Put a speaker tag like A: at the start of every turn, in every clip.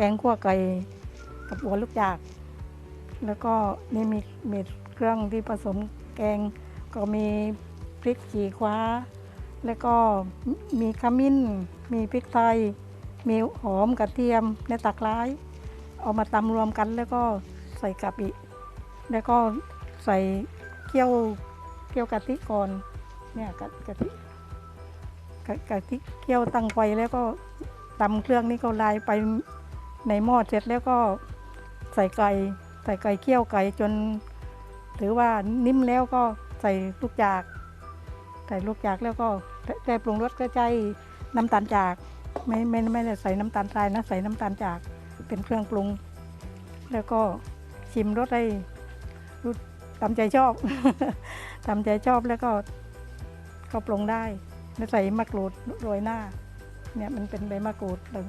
A: แกงขั่วไก่กับหัวลูกจาก แล้วก็นี่มีมีเครื่องที่ผสมแกง ก็มีพริกจีคว้า แล้วก็มีขมิ้น มีพริกไทย มีหอมกระเทียมในตะไคร้เอามาตำรวมกันแล้วก็ใส่กะปิ แล้วก็ใส่เคี่ยวเคี่ยวกะทิก่อนเนี่ยกะกะทิกะกะทิเคี่ยวตั้งไฟแล้วก็ตำเครื่องนี้ก็ลายไป ในหม้อเสร็จแล้วก็ใส่ไก่ใส่ไก่เคี่ยวไก่จน ถือว่านิ่มแล้วก็ใส่ลูกจาก ใส่ลูกจากแล้วก็แต่ปรุงรสก็ใช้น้ำตาลจากไม่ไม่ไม่ได้ใส่น้ำตาลทรายนะใส่น้ำตาลจากเป็นเครื่องปรุง แล้วก็ชิมรสได้รู้ตามใจชอบตามใจชอบแล้วก็ก็ปรุงได้แล้วใส่มะกรูดโรยหน้า เนี่ยมันเป็นใบมะกรูดเรา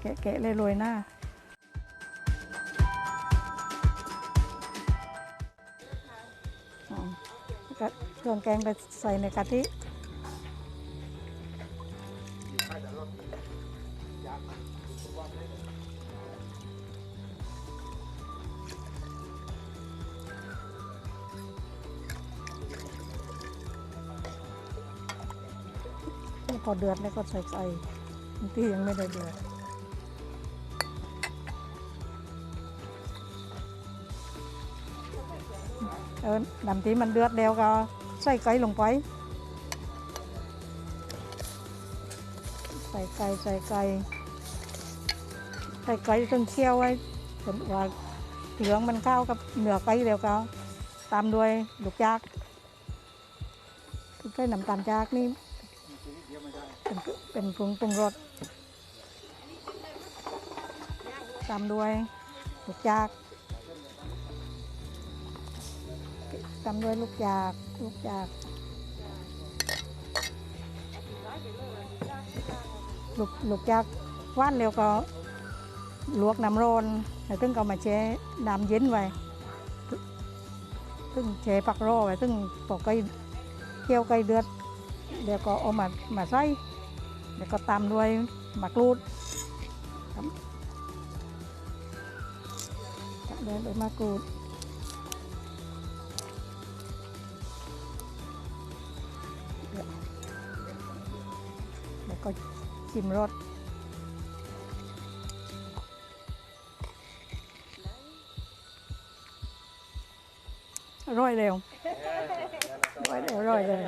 A: แกะแกะเลยโรยหน้า เครื่องแกงไปใส่ในกะทิพอเดือดแล้วก็ใส่ไก่ที่ยังไม่ได้เดือด เออน้ำที่มันเดือดแล้วก็ใส่ไก่ลงไป ใส่ไก่ใส่ไก่ใส่ไก่จนเคี่ยวไว้จนว่าเหลืองมันเข้ากับเนื้อไก่แล้วก็ตามด้วยลูกจากใส่น้ำตาลจากนี่เป็นเป็นปรุงปรุงรสตามด้วยลูกจาก ตำด้วยลูกจากลูกจาก ลูกลูกจากว่านเร็วก็ลวกน้ำร้อนแล้วตึงก็เอามาแช่น้ำเย็นไว้ตึงแช่ปักรอไว้ตึงปอกไก่เคี่ยวไก่เดือดแล้วก็เอามามาใส่แล้วก็ตามด้วยมะกรูดครับตามด้วยใบมะกรูด ก็ชิมรสอร่อยเร็วอร่อยเร็วอร่อยเลย